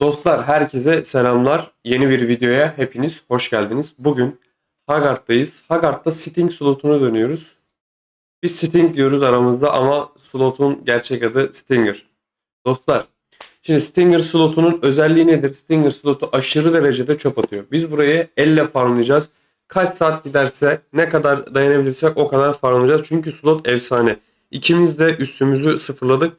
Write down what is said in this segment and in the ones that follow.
Dostlar herkese selamlar. Yeni bir videoya hepiniz hoş geldiniz. Bugün Haggard'dayız. Haggard'da Sting slotunu dönüyoruz. Biz Sting diyoruz aramızda ama slotun gerçek adı Stinger. Dostlar şimdi Stinger slotunun özelliği nedir? Stinger slotu aşırı derecede çöp atıyor. Biz burayı elle farmlayacağız. Kaç saat giderse ne kadar dayanabilirsek o kadar farmlayacağız. Çünkü slot efsane. İkimiz de üstümüzü sıfırladık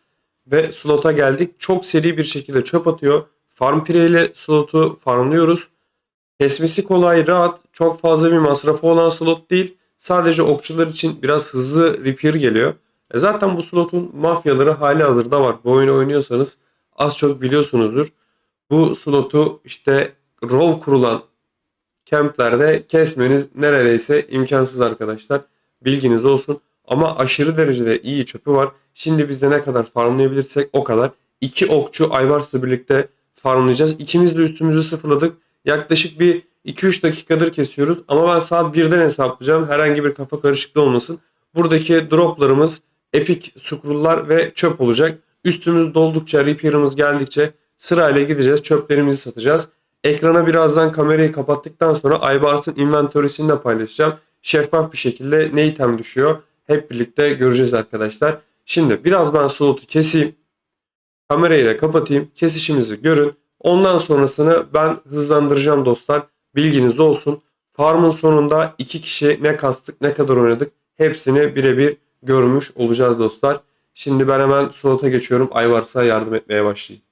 ve slota geldik. Çok seri bir şekilde çöp atıyor. Farm Pre ile slotu farmlıyoruz. Kesmesi kolay, rahat, çok fazla bir masrafı olan slot değil. Sadece okçular için biraz hızlı repair geliyor. E zaten bu slotun mafyaları hali hazırda var. Bu oyunu oynuyorsanız az çok biliyorsunuzdur. Bu slotu işte rov kurulan kemplerde kesmeniz neredeyse imkansız arkadaşlar. Bilginiz olsun. Ama aşırı derecede iyi çöpü var. Şimdi biz de ne kadar farmlayabilirsek o kadar. İki okçu Ayvars'la birlikte farmlayacağız. İkimiz de üstümüzü sıfırladık. Yaklaşık bir 2-3 dakikadır kesiyoruz. Ama ben saat 1'den hesaplayacağım. Herhangi bir kafa karışıklığı olmasın. Buradaki droplarımız epik scroll'lar ve çöp olacak. Üstümüz doldukça, repair'ımız geldikçe sırayla gideceğiz. Çöplerimizi satacağız. Ekrana birazdan kamerayı kapattıktan sonra Aybars'ın inventory'sini de paylaşacağım. Şeffaf bir şekilde ne item düşüyor hep birlikte göreceğiz arkadaşlar. Şimdi biraz ben slotu keseyim. Kamerayı da kapatayım. Kesişimizi görün. Ondan sonrasını ben hızlandıracağım dostlar. Bilginiz olsun. Farmın sonunda iki kişi ne kastık ne kadar oynadık hepsini birebir görmüş olacağız dostlar. Şimdi ben hemen slota geçiyorum. Ayvars'a yardım etmeye başlayayım.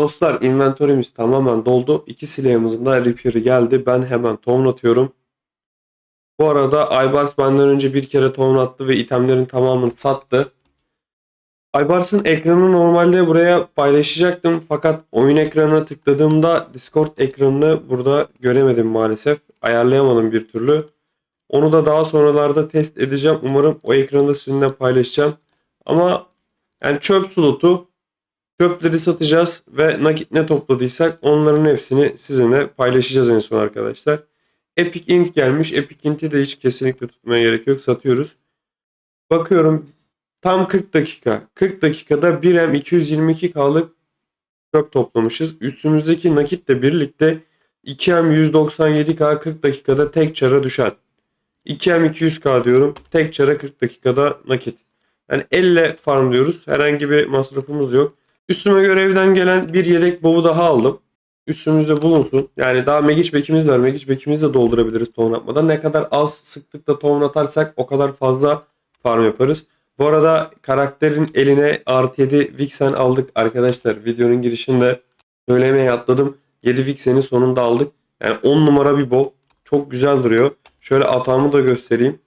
Dostlar inventory'miz tamamen doldu. İki silahımızın da repair'i geldi. Ben hemen tohum atıyorum. Bu arada Aybars benden önce bir kere tohum attı ve itemlerin tamamını sattı. Aybars'ın ekranı normalde buraya paylaşacaktım. Fakat oyun ekranına tıkladığımda Discord ekranını burada göremedim maalesef. Ayarlayamadım bir türlü. Onu da daha sonralarda test edeceğim. Umarım o ekranı da sizinle paylaşacağım. Ama yani çöp slotu Çöpleri satacağız ve nakit ne topladıysak onların hepsini sizinle paylaşacağız en son arkadaşlar. Epic Int gelmiş. Epic Int'i de hiç kesinlikle tutmaya gerek yok. Satıyoruz. Bakıyorum tam 40 dakika. 40 dakikada 1M 222K'lık çöp toplamışız. Üstümüzdeki nakitle birlikte 2M 197K 40 dakikada tek çara düşer. 2M 200K diyorum. Tek çara 40 dakikada nakit. Yani elle farmlıyoruz. Herhangi bir masrafımız yok. Üstüme görevden gelen bir yedek bovu daha aldım. üstümüzde bulunsun. Yani daha Megic bekimiz var. Megic bekimizi de doldurabiliriz tohum atmadan. Ne kadar az sıklıkla tohum atarsak o kadar fazla farm yaparız. Bu arada karakterin eline artı 7 Vixen aldık arkadaşlar. Videonun girişinde söylemeye atladım. 7 Vixen'i sonunda aldık. Yani 10 numara bir bow. Çok güzel duruyor. Şöyle atağımı da göstereyim.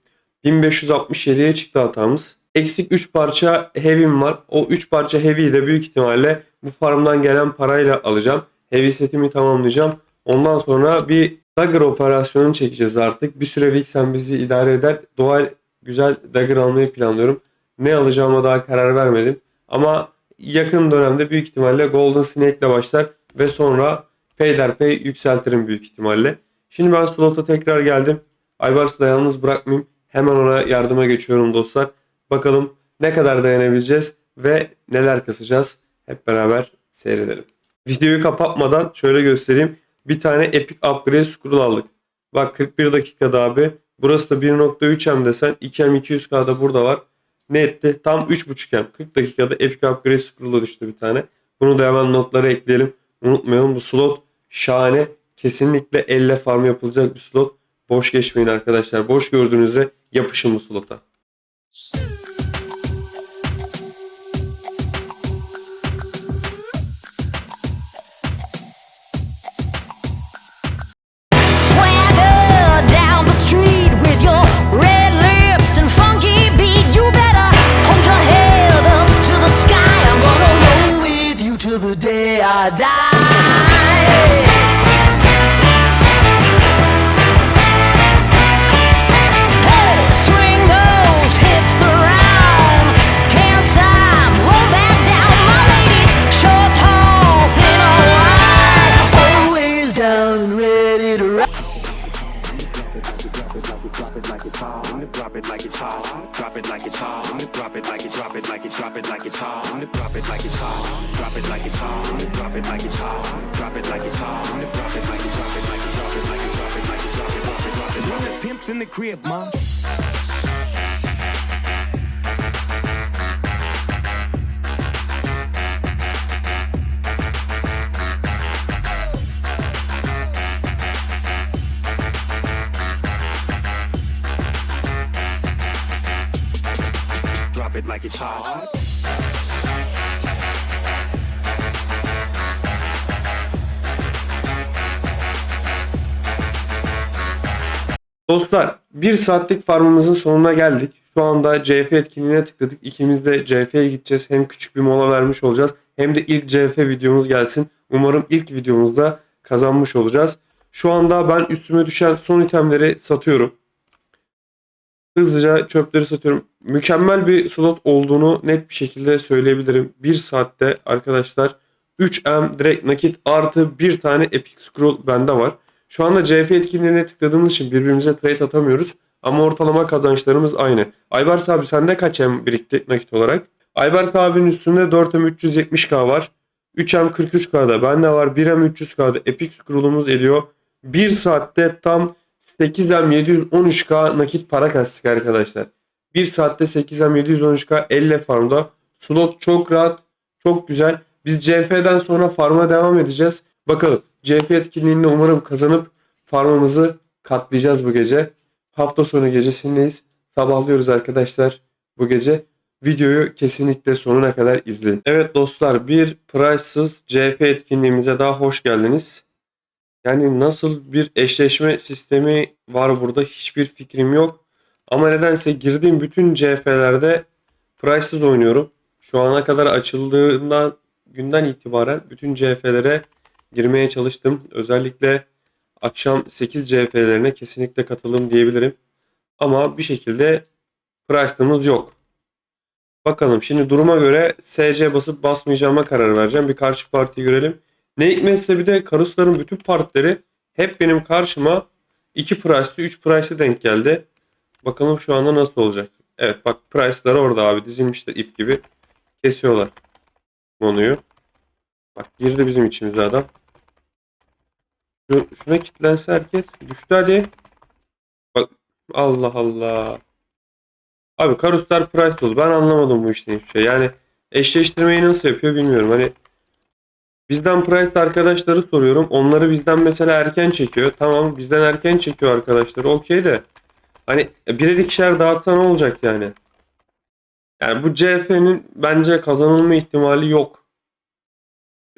1567'ye çıktı hatamız. Eksik 3 parça heavy'm var. O 3 parça heavy'yi de büyük ihtimalle bu farmdan gelen parayla alacağım. Heavy setimi tamamlayacağım. Ondan sonra bir dagger operasyonu çekeceğiz artık. Bir süre Vixen bizi idare eder. Doğal güzel dagger almayı planlıyorum. Ne alacağıma daha karar vermedim. Ama yakın dönemde büyük ihtimalle Golden Snake ile başlar ve sonra peyderpey yükseltirim büyük ihtimalle. Şimdi ben slota tekrar geldim. Aybars'ı da yalnız bırakmayayım. Hemen ona yardıma geçiyorum dostlar. Bakalım ne kadar dayanabileceğiz ve neler kasacağız. Hep beraber seyredelim. Videoyu kapatmadan şöyle göstereyim. Bir tane Epic Upgrade Scroll aldık. Bak 41 dakikada abi. Burası da 1.3M desen 2M 200K'da burada var. Ne etti? Tam 3.5M. 40 dakikada Epic Upgrade Scroll'a düştü bir tane. Bunu da hemen notlara ekleyelim. Unutmayalım bu slot şahane. Kesinlikle elle farm yapılacak bir slot. Boş geçmeyin arkadaşlar. Boş gördüğünüzde yapışın bu slota. Swagger like it's hot. Dostlar bir saatlik farmımızın sonuna geldik. Şu anda CF etkinliğine tıkladık. İkimiz de CF'ye gideceğiz. Hem küçük bir mola vermiş olacağız. Hem de ilk CF videomuz gelsin. Umarım ilk videomuzda kazanmış olacağız. Şu anda ben üstüme düşen son itemleri satıyorum. Hızlıca çöpleri satıyorum. Mükemmel bir slot olduğunu net bir şekilde söyleyebilirim. Bir saatte arkadaşlar 3M direkt nakit artı bir tane Epic Scroll bende var. Şu anda CF etkinliğine tıkladığımız için birbirimize trade atamıyoruz. Ama ortalama kazançlarımız aynı. Aybars abi sende kaç M birikti nakit olarak? Aybars abinin üstünde 4M 370K var. 3M 43K'da bende var. 1M 300K'da Epic Scroll'umuz ediyor. 1 saatte tam 8M 713K nakit para kastık arkadaşlar. 1 saatte 8M 713K elle farmda. Slot çok rahat, çok güzel. Biz CF'den sonra farma devam edeceğiz. Bakalım CF etkinliğinde umarım kazanıp farmımızı katlayacağız bu gece. Hafta sonu gecesindeyiz. Sabahlıyoruz arkadaşlar bu gece. Videoyu kesinlikle sonuna kadar izleyin. Evet dostlar bir price'sız CF etkinliğimize daha hoş geldiniz. Yani nasıl bir eşleşme sistemi var burada hiçbir fikrim yok. Ama nedense girdiğim bütün CF'lerde price'sız oynuyorum. Şu ana kadar açıldığından günden itibaren bütün CF'lere girmeye çalıştım. Özellikle akşam 8 CF'lerine kesinlikle katılım diyebilirim. Ama bir şekilde price'ımız yok. Bakalım şimdi duruma göre SC basıp basmayacağıma karar vereceğim. Bir karşı partiyi görelim. Ne hikmetse bir de Karusların bütün partileri hep benim karşıma 2 price'lı 3 price'lı denk geldi. Bakalım şu anda nasıl olacak. Evet bak price'lar orada abi dizilmişler ip gibi. Kesiyorlar. Monuyu. Bak girdi bizim içimize adam. Şu, şuna kilitlense herkes. Düştü hadi. Bak Allah Allah. Abi Karuslar price oldu. Ben anlamadım bu işten hiçbir şey. Yani eşleştirmeyi nasıl yapıyor bilmiyorum. Hani Bizden Price arkadaşları soruyorum. Onları bizden mesela erken çekiyor. Tamam bizden erken çekiyor arkadaşları. Okey de. Hani birer ikişer dağıtsa ne olacak yani? Yani bu CF'nin bence kazanılma ihtimali yok.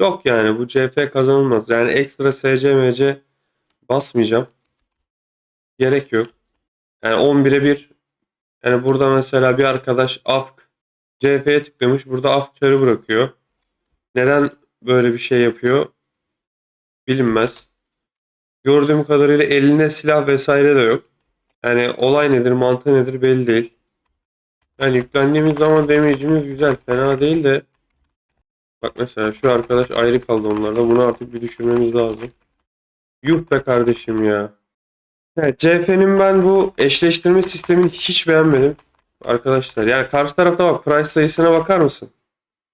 Yok yani bu CF kazanılmaz. Yani ekstra SCMC basmayacağım. Gerek yok. Yani 11'e 1 yani burada mesela bir arkadaş AFK CF'ye tıklamış. Burada AFK çarı bırakıyor. Neden böyle bir şey yapıyor? Bilinmez. Gördüğüm kadarıyla eline silah vesaire de yok. Yani olay nedir, mantığı nedir belli değil. Yani yüklendiğimiz zaman damage'imiz güzel. Fena değil de Bak mesela şu arkadaş ayrı kaldı onlardan. Bunu artık bir düşürmemiz lazım. Yuh be kardeşim ya. Evet, CF'nin ben bu eşleştirme sistemini hiç beğenmedim. Arkadaşlar yani karşı tarafta bak price sayısına bakar mısın?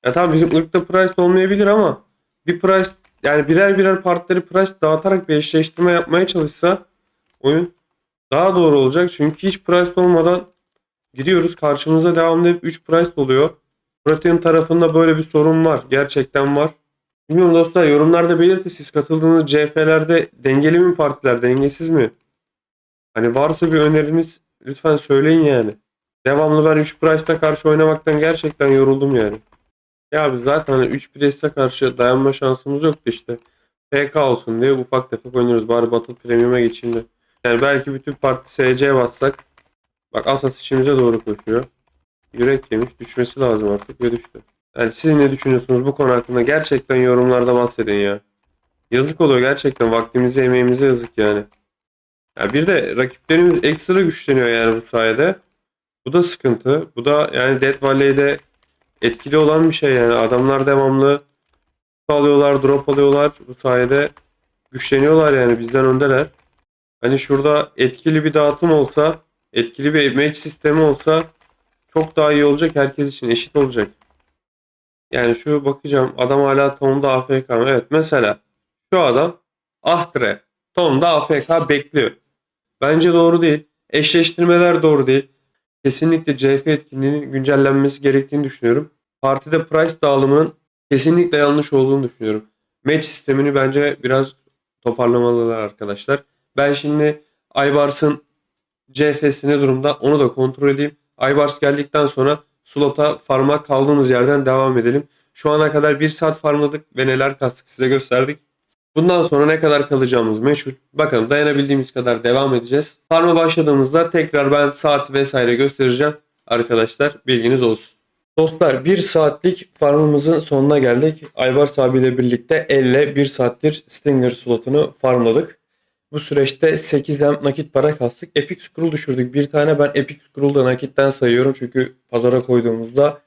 Ya tamam bizim ırkta price olmayabilir ama bir price yani birer birer partları price dağıtarak bir eşleştirme yapmaya çalışsa oyun daha doğru olacak. Çünkü hiç price olmadan gidiyoruz. Karşımıza devamlı hep 3 price oluyor. Protein tarafında böyle bir sorun var. Gerçekten var. Bilmiyorum dostlar yorumlarda belirtin siz katıldığınız CF'lerde dengeli mi partiler dengesiz mi? Hani varsa bir öneriniz lütfen söyleyin yani. Devamlı ben 3 Price'ta karşı oynamaktan gerçekten yoruldum yani. Ya biz zaten hani 3 Price'e karşı dayanma şansımız yoktu işte. PK olsun diye ufak tefek oynuyoruz. Bari Battle Premium'a geçeyim de. Yani belki bütün parti SC bassak. Bak Asas içimize doğru koşuyor. Yürek yemiş. Düşmesi lazım artık ve düştü. Yani siz ne düşünüyorsunuz bu konu hakkında? Gerçekten yorumlarda bahsedin ya. Yazık oluyor gerçekten. Vaktimize emeğimize yazık yani. Ya bir de rakiplerimiz ekstra güçleniyor yani bu sayede. Bu da sıkıntı. Bu da yani Death Valley'de etkili olan bir şey yani. Adamlar devamlı alıyorlar, drop alıyorlar. Bu sayede güçleniyorlar yani bizden öndeler. Hani şurada etkili bir dağıtım olsa, etkili bir match sistemi olsa çok daha iyi olacak. Herkes için eşit olacak. Yani şu bakacağım. Adam hala Tom'da AFK mı? Evet mesela şu adam Ahtre. Tom'da AFK bekliyor. Bence doğru değil. Eşleştirmeler doğru değil. Kesinlikle CF etkinliğinin güncellenmesi gerektiğini düşünüyorum. Partide price dağılımının kesinlikle yanlış olduğunu düşünüyorum. Match sistemini bence biraz toparlamalılar arkadaşlar. Ben şimdi Aybars'ın CF'si ne durumda onu da kontrol edeyim. Aybars geldikten sonra slota farma kaldığımız yerden devam edelim. Şu ana kadar 1 saat farmladık ve neler kastık size gösterdik. Bundan sonra ne kadar kalacağımız meşhur. Bakalım dayanabildiğimiz kadar devam edeceğiz. Farma başladığımızda tekrar ben saat vesaire göstereceğim. Arkadaşlar bilginiz olsun. Dostlar 1 saatlik farmımızın sonuna geldik. Aybars abiyle birlikte elle 1 saattir Stinger slotunu farmladık. Bu süreçte 8 hem nakit para kastık. Epic Scroll düşürdük. Bir tane ben Epic Scroll'da nakitten sayıyorum. Çünkü pazara koyduğumuzda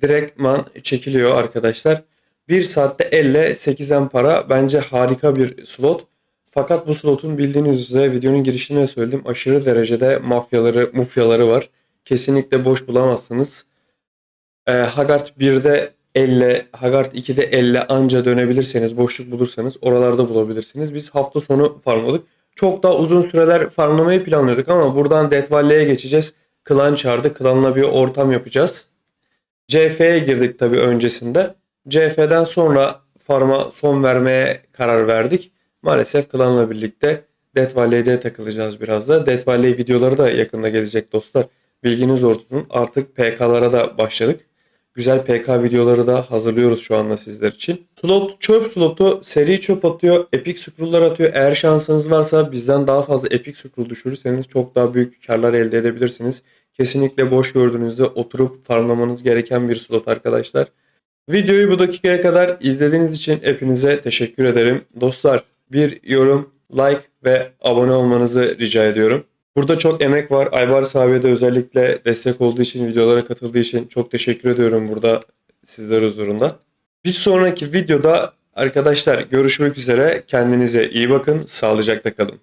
direktman çekiliyor arkadaşlar. 1 saatte elle 8 hem para bence harika bir slot. Fakat bu slotun bildiğiniz üzere videonun girişinde de söyledim. Aşırı derecede mafyaları, mufyaları var. Kesinlikle boş bulamazsınız. Ee, Hagart 1'de elle, Hagart 2'de elle anca dönebilirseniz, boşluk bulursanız oralarda bulabilirsiniz. Biz hafta sonu farmladık. Çok daha uzun süreler farmlamayı planlıyorduk ama buradan Death Valley'e geçeceğiz. Klan çağırdı. Klanla bir ortam yapacağız. CF'ye girdik tabii öncesinde. CF'den sonra farma son vermeye karar verdik. Maalesef klanla birlikte Death Valley'de takılacağız biraz da. Death Valley videoları da yakında gelecek dostlar. Bilginiz olsun. Artık PK'lara da başladık. Güzel PK videoları da hazırlıyoruz şu anda sizler için. Slot çöp slotu seri çöp atıyor. Epic scroll'lar atıyor. Eğer şansınız varsa bizden daha fazla epic scroll düşürürseniz çok daha büyük karlar elde edebilirsiniz. Kesinlikle boş gördüğünüzde oturup farmlamanız gereken bir slot arkadaşlar. Videoyu bu dakikaya kadar izlediğiniz için hepinize teşekkür ederim. Dostlar bir yorum, like ve abone olmanızı rica ediyorum. Burada çok emek var. Aybars abiye de özellikle destek olduğu için, videolara katıldığı için çok teşekkür ediyorum burada sizler huzurunda. Bir sonraki videoda arkadaşlar görüşmek üzere. Kendinize iyi bakın. Sağlıcakla kalın.